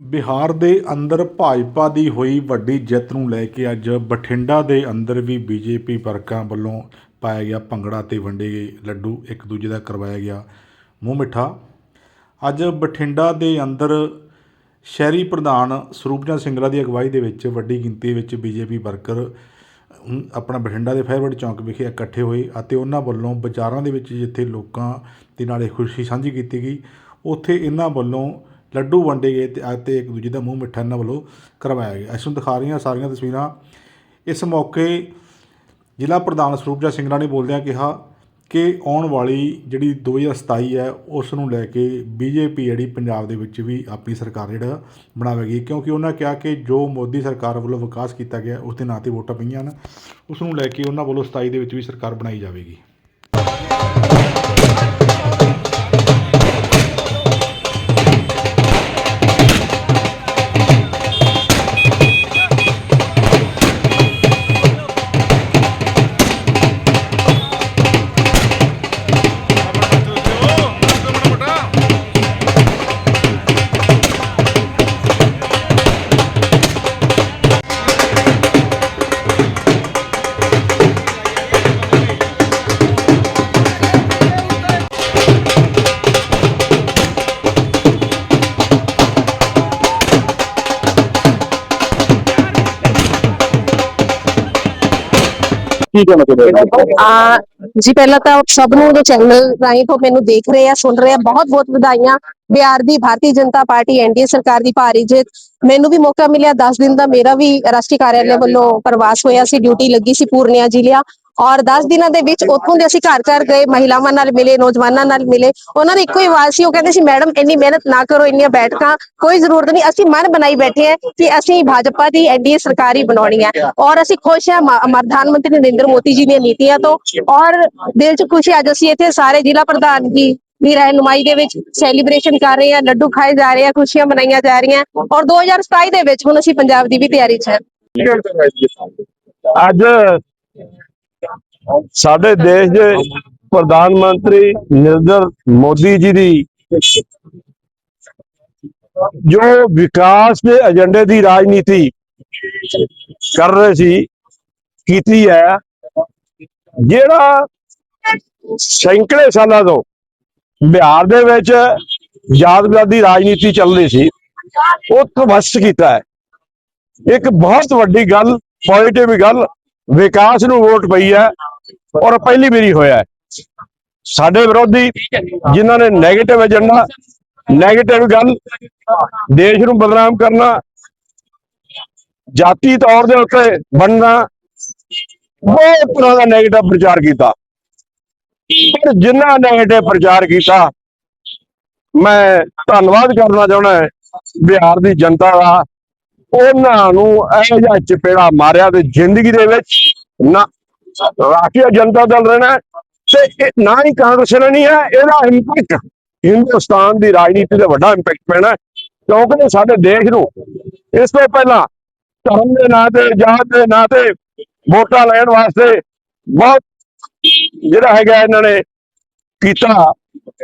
ਬਿਹਾਰ ਦੇ ਅੰਦਰ ਭਾਜਪਾ ਦੀ ਹੋਈ ਵੱਡੀ ਜਿੱਤ ਨੂੰ ਲੈ ਕੇ ਅੱਜ ਬਠਿੰਡਾ ਦੇ ਅੰਦਰ ਵੀ ਬੀਜੇਪੀ ਵਰਕਰਾਂ ਵੱਲੋਂ ਪਾਇਆ ਗਿਆ ਭੰਗੜਾ ਤੇ ਵੰਡੇ ਗਏ ਲੱਡੂ, ਇੱਕ ਦੂਜੇ ਦਾ ਕਰਵਾਇਆ ਗਿਆ ਮੂੰਹ ਮਿੱਠਾ। ਅੱਜ ਬਠਿੰਡਾ ਦੇ ਅੰਦਰ ਸ਼ਹਿਰੀ ਪ੍ਰਧਾਨ ਸਰੂਪਜਨ ਸਿੰਗਲਾ ਦੀ ਅਗਵਾਈ ਦੇ ਵਿੱਚ ਵੱਡੀ ਗਿਣਤੀ ਵਿੱਚ ਬੀਜੇਪੀ ਵਰਕਰ ਆਪਣਾ ਬਠਿੰਡਾ ਦੇ ਫਾਇਰਵਰਡ ਚੌਂਕ ਵਿਖੇ ਇਕੱਠੇ ਹੋਏ ਅਤੇ ਉਹਨਾਂ ਵੱਲੋਂ ਬਾਜ਼ਾਰਾਂ ਦੇ ਵਿੱਚ ਜਿੱਥੇ ਲੋਕਾਂ ਦੇ ਨਾਲ ਇਹ ਖੁਸ਼ੀ ਸਾਂਝੀ ਕੀਤੀ ਗਈ, ਉੱਥੇ ਇਹਨਾਂ ਵੱਲੋਂ ਲੱਡੂ ਵੰਡੇ ਗਏ ਤੇ ਅਤੇ ਇੱਕ ਦੂਜੇ ਦਾ ਮੂੰਹ ਮਿੱਠਾ ਇਹਨਾਂ ਵੱਲੋਂ ਕਰਵਾਇਆ ਗਿਆ। ਇਸ ਨੂੰ ਦਿਖਾ ਰਹੀਆਂ ਸਾਰੀਆਂ ਤਸਵੀਰਾਂ। ਇਸ ਮੌਕੇ ਜ਼ਿਲ੍ਹਾ ਪ੍ਰਧਾਨ ਸਰੂਪਜਾ ਸਿੰਘਲਾ ਨੇ ਬੋਲਦਿਆਂ ਕਿਹਾ ਕਿ ਆਉਣ ਵਾਲੀ ਜਿਹੜੀ 2027 ਹੈ, ਉਸ ਨੂੰ ਲੈ ਕੇ ਬੀਜੇਪੀ ਜਿਹੜੀ ਪੰਜਾਬ ਦੇ ਵਿੱਚ ਵੀ ਆਪਣੀ ਸਰਕਾਰ ਜਿਹੜਾ ਬਣਾਵੇਗੀ। ਕਿਉਂਕਿ ਉਹਨਾਂ ਕਿਹਾ ਕਿ ਜੋ ਮੋਦੀ ਸਰਕਾਰ ਵੱਲੋਂ ਵਿਕਾਸ ਕੀਤਾ ਗਿਆ, ਉਸ ਦੇ ਨਾਂ ਤੇ ਵੋਟਾਂ ਪਈਆਂ ਹਨ। ਉਸ ਨੂੰ ਲੈ ਕੇ ਉਹਨਾਂ ਵੱਲੋਂ 27 ਦੇ ਵਿੱਚ ਵੀ ਸਰਕਾਰ ਬਣਾਈ ਜਾਵੇਗੀ। ਕੀ ਕਹਿਣਾ ਚਾਹੁੰਦੇ ਆ ਜੀ ਪਹਿਲਾਂ ਤਾਂ ਸਭ ਨੂੰ ਜੋ ਚੈਨਲ ਰਾਹੀਂ ਤੋਂ ਮੈਨੂੰ ਦੇਖ ਰਹੇ ਆ ਸੁਣ ਰਹੇ ਆ ਬਹੁਤ ਬਹੁਤ ਵਧਾਈਆਂ। ਬਿਹਾਰ ਦੀ ਭਾਰਤੀ ਜਨਤਾ ਪਾਰਟੀ ਐਨਡੀਏ ਸਰਕਾਰ ਦੀ ਭਾਰੀ ਜਿੱਤ। ਮੈਨੂੰ ਵੀ ਮੌਕਾ ਮਿਲਿਆ 10 ਦਿਨ ਦਾ ਮੇਰਾ ਵੀ ਰਾਸ਼ਟਰੀ ਕਾਰਿਆਲੇ ਵੱਲੋਂ ਪ੍ਰਵਾਸ ਹੋਇਆ ਸੀ ਡਿਊਟੀ ਲੱਗੀ ਸੀ ਪੂਰਨਿਆ ਜ਼ਿਲ੍ਹਾ ਔਰ 10 ਦਿਨਾਂ ਦੇ ਵਿੱਚ ਉੱਥੋਂ ਦੇ ਅਸੀਂ ਘਰ ਘਰ ਗਏ, ਮਹਿਲਾਵਾਂ ਨਾਲ ਮਿਲੇ, ਨੌਜਵਾਨਾਂ ਨਾਲ ਮਿਲੇ। ਉਹਨਾਂ ਦੀ ਇੱਕੋ ਹੀ ਆਵਾਜ਼ ਸੀ, ਉਹ ਕਹਿੰਦੇ ਸੀ, ਮੈਡਮ, ਇੰਨੀ ਮਿਹਨਤ ਨਾ ਕਰੋ, ਇੰਨੀਆਂ ਬੈਠਕਾਂ, ਕੋਈ ਜ਼ਰੂਰਤ ਨਹੀਂ। ਅਸੀਂ ਮਨ ਬਣਾਈ ਬੈਠੇ ਹਾਂ ਕਿ ਅਸੀਂ ਭਾਜਪਾ ਦੀ ਐਨਡੀਏ ਸਰਕਾਰ ਹੀ ਬਣਾਉਣੀ ਹੈ। ਔਰ ਅਸੀਂ ਖੁਸ਼ ਹਾਂ ਪ੍ਰਧਾਨ ਮੰਤਰੀ ਨਰਿੰਦਰ ਮੋਦੀ ਜੀ ਦੀਆਂ ਨੀਤੀਆਂ ਤੋਂ। ਔਰ ਦਿਲ 'ਚ ਖੁਸ਼ੀ, ਅੱਜ ਅਸੀਂ ਇੱਥੇ ਸਾਰੇ ਜ਼ਿਲ੍ਹਾ ਪ੍ਰਧਾਨ ਜੀ ਦੀ ਰਹਿਨੁਮਾਈ ਦੇ ਵਿੱਚ ਸੈਲੀਬ੍ਰੇਸ਼ਨ ਕਰ ਰਹੇ ਹਾਂ, ਲੱਡੂ ਖਾਏ ਜਾ ਰਹੇ ਆ ਖੁਸ਼ੀਆਂ ਮਨਾਈਆਂ ਜਾ ਰਹੀਆਂ। ਔਰ 2027 ਦੇ ਵਿੱਚ ਹੁਣ ਅਸੀਂ ਪੰਜਾਬ ਦੀ ਵੀ ਤਿਆਰੀ 'ਚ ਹਾਂ। ਅੱਜ ਸਾਡੇ ਦੇਸ਼ ਦੇ ਪ੍ਰਧਾਨ ਮੰਤਰੀ ਨਰਿੰਦਰ ਮੋਦੀ ਜੀ ਦੀ ਜੋ ਵਿਕਾਸ ਦੇ ਏਜੰਡੇ ਦੀ ਰਾਜਨੀਤੀ ਕਰ ਰਹੇ ਸੀ, ਕੀਤੀ ਹੈ, ਜਿਹੜਾ ਸੈਂਕੜੇ ਸਾਲਾਂ ਤੋਂ ਬਿਹਾਰ ਦੇ ਵਿੱਚ ਆਜ਼ਾਦ ਵਿਰੋਧੀ ਰਾਜਨੀਤੀ ਰਹੀ ਸੀ, ਉਹ ਤਵਸਤ ਕੀਤਾ ਹੈ। ਇੱਕ ਬਹੁਤ ਵੱਡੀ ਗੱਲ ਪੋਜ਼ਿਟਿਵ ਗੱਲ, ਵਿਕਾਸ ਨੂੰ ਵੋਟ ਪਈ ਹੈ। ਔਰ ਪਹਿਲੀ ਵਾਰੀ ਹੋਇਆ ਹੈ। ਸਾਡੇ ਵਿਰੋਧੀ ਜਿਨ੍ਹਾਂ ਨੇ ਨੈਗੇਟਿਵ ਏਜੰਡਾ ਨੈਗੇਟਿਵ ਗੱਲ, ਦੇਸ਼ ਨੂੰ ਬਦਨਾਮ ਕਰਨਾ, ਜਾਤੀ ਤੌਰ ਦੇ ਉੱਤੇ ਬਣਨਾ, ਬਹੁਤ ਤਰ੍ਹਾਂ ਦਾ ਨੈਗੇਟਿਵ ਪ੍ਰਚਾਰ ਕੀਤਾ। ਪਰ ਜਿਨ੍ਹਾਂ ਨੈਗੇਟਿਵ ਪ੍ਰਚਾਰ ਕੀਤਾ, ਮੈਂ ਧੰਨਵਾਦ ਕਰਨਾ ਚਾਹੁੰਦਾ ਬਿਹਾਰ ਦੀ ਜਨਤਾ ਦਾ। ਉਹਨਾਂ ਨੂੰ ਇਹ ਜਿਹਾ ਚਪੇੜਾ ਮਾਰਿਆ ਤੇ ਜ਼ਿੰਦਗੀ ਦੇ ਵਿੱਚ ਨਾ ਰਾਸ਼ਟਰੀ ਜਨਤਾ ਦਲ ਰਹਿਣਾ ਤੇ ਨਾ ਹੀ ਕਾਂਗਰਸ ਰਹਿਣੀ ਹੈ, ਇਹਦਾ ਇੰਪੈਕਟ ਹਿੰਦੁਸਤਾਨ ਦੀ ਰਾਜਨੀਤੀ ਤੇ ਵੱਡਾ ਇੰਪੈਕਟ ਪੈਣਾ ਕਿਉਂਕਿ ਸਾਡੇ ਦੇਸ਼ ਨੂੰ ਇਸ ਤੋਂ ਪਹਿਲਾਂ ਧਰਮ ਦੇ ਨਾਂ ਤੇ, ਜਾਤ ਦੇ ਨਾਂ ਤੇ ਵੋਟਾਂ ਲੈਣ ਵਾਸਤੇ ਬਹੁਤ ਜਿਹੜਾ ਹੈਗਾ ਇਹਨਾਂ ਨੇ ਕੀਤਾ।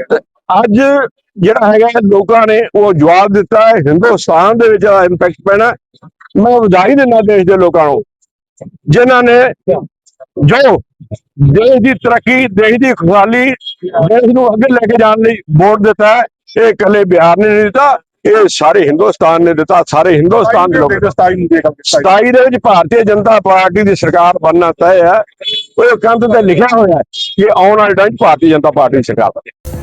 ਤੇ ਅੱਜ ਜਿਹੜਾ ਹੈਗਾ ਲੋਕਾਂ ਨੇ ਉਹ ਜਵਾਬ ਦਿੱਤਾ ਹੈ, ਹਿੰਦੁਸਤਾਨ ਦੇ ਵਿੱਚ ਇੰਪੈਕਟ ਪੈਣਾ ਮੈਂ ਵਧਾਈ ਦਿੰਦਾ ਦੇਸ਼ ਦੇ ਲੋਕਾਂ ਨੂੰ, ਜਿਨ੍ਹਾਂ ਨੇ ਜੋ ਦੇਸ਼ ਦੀ ਤਰੱਕੀ ਦੇਸ਼ ਦੀ ਖੁਸ਼ਹਾਲੀ ਦੇਸ਼ ਨੂੰ ਅੱਗੇ ਲੈ ਕੇ ਜਾਣ ਲਈ ਵੋਟ ਦਿੱਤਾ ਹੈ। ਇਹ ਇਕੱਲੇ ਬਿਹਾਰ ਨੇ ਨਹੀਂ ਦਿੱਤਾ ਇਹ ਸਾਰੇ ਹਿੰਦੁਸਤਾਨ ਨੇ ਦਿੱਤਾ ਸਾਰੇ ਹਿੰਦੁਸਤਾਨ ਦੇ ਲੋਕ। 27 ਦੇ ਵਿੱਚ ਭਾਰਤੀ ਜਨਤਾ ਪਾਰਟੀ ਦੀ ਸਰਕਾਰ ਬਣਨਾ ਤੈਅ ਹੈ। ਉਹ ਕੰਧ ਤੇ ਲਿਖਿਆ ਹੋਇਆ ਹੈ ਕਿ ਆਉਣ ਵਾਲੇ ਟਾਈਮ ਭਾਰਤੀ ਜਨਤਾ ਪਾਰਟੀ ਦੀ ਸਰਕਾਰ ਬਣੇ।